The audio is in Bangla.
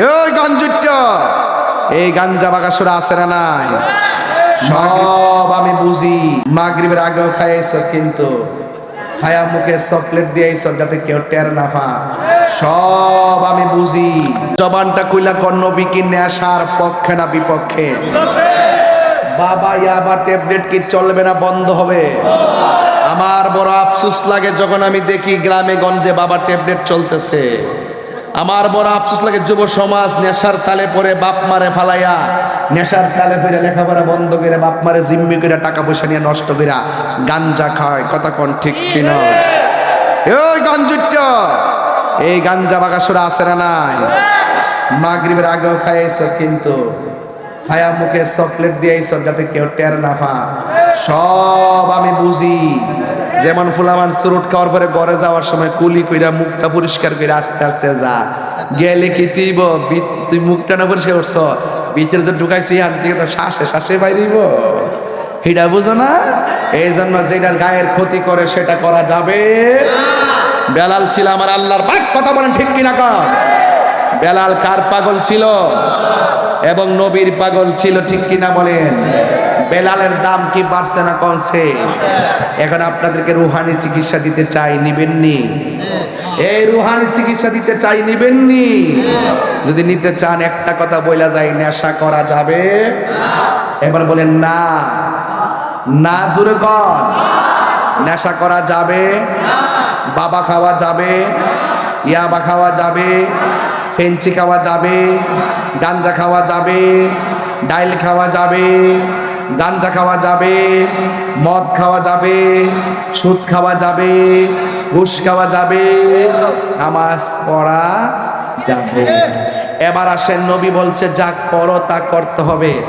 ওই গঞ্জুট্ট, এই গাঞ্জা বাগাসুরা আছে না নাই? সব আমি বুঝি, মাগরিবের আগেও খাইছ কিন্তু খায়া মুখে চকলেট দিয়েছ যাতে কেউ টের না পা সব আমি বুঝি। জবানটা কইলা কর্ণ বিকি নেশার পক্ষে না বিপক্ষে? বাবা ইয়াবা ট্যাবলেট কি চলবে না বন্ধ হবে? আমার বড় আফসোস লাগে যখন আমি দেখি গ্রামে গঞ্জে বাবা ট্যাবলেট চলতেছে। আমার বড় আফসোস লাগে যুব সমাজ নেশার তালে পরে বাপ মারে ফালাইয়া, নেশার তালে ফিরে লেখাপড়া বন্ধ করে বাপ মারে জিম্মি করে টাকা পয়সা নিয়ে নষ্ট করে গাঞ্জা খায়, কথা কোন ঠিক কিনা? ওই গঞ্জুট্ট, এই গাঞ্জা বাগাসুরা আছে না নাই? মাগরিবের আগেও খাইছ কিন্তু খায়া মুখে চকলেট দিয়েছ যাতে কেউ টের না পা সব আমি বুঝি। যেমন ফুলামান সুরুট খাওয়ার পরে ঘরে যাওয়ার সময় কুলি কইরা মুখটা পরিষ্কার করে আস্তে আস্তে যা। গেলে কি তুই বি- তুই মুখটা না পরিষ্কার করছ? ভিতরে যে ঢুকাইছি হাত থেকে তো শ্বাসে শ্বাসে বাইরিব এটা বুঝো না? এই জন্য যেটা গায়ের ক্ষতি করে সেটা করা যাবে। বেলাল ছিল আমার আল্লাহর পাক, কথা বলেন ঠিক কিনা কর বেলাল কার পাগল ছিল? এবং নবীর পাগল ছিল ঠিক কিনা বলেন? বেলালের দাম কি বাড়ছে না কমছে? এখন আপনাদেরকে রুহানি চিকিৎসা দিতে চাই, নিবেননি? এই রুহানি চিকিৎসা দিতে চাই, নিবেননি? যদি নিতে চান, একটা কথা বইলা যায়, নেশা করা যাবে? এবার বলেন, না। না, জোরে কর নেশা করা যাবে, বাবা খাওয়া যাবে, ইয়াবা খাওয়া যাবে, ফেঞ্চি খাওয়া যাবে, গাঞ্জা খাওয়া যাবে, ডাইল খাওয়া যাবে গাঞ্জা খাওয়া যাবে, মদ খাওয়া যাবে, সুদ খাওয়া যাবে, ঘুষ খাওয়া যাবে, নামাজ পড়া যাবে। এবার আসেন নবী বলছে, যা করো তা করতে হবে।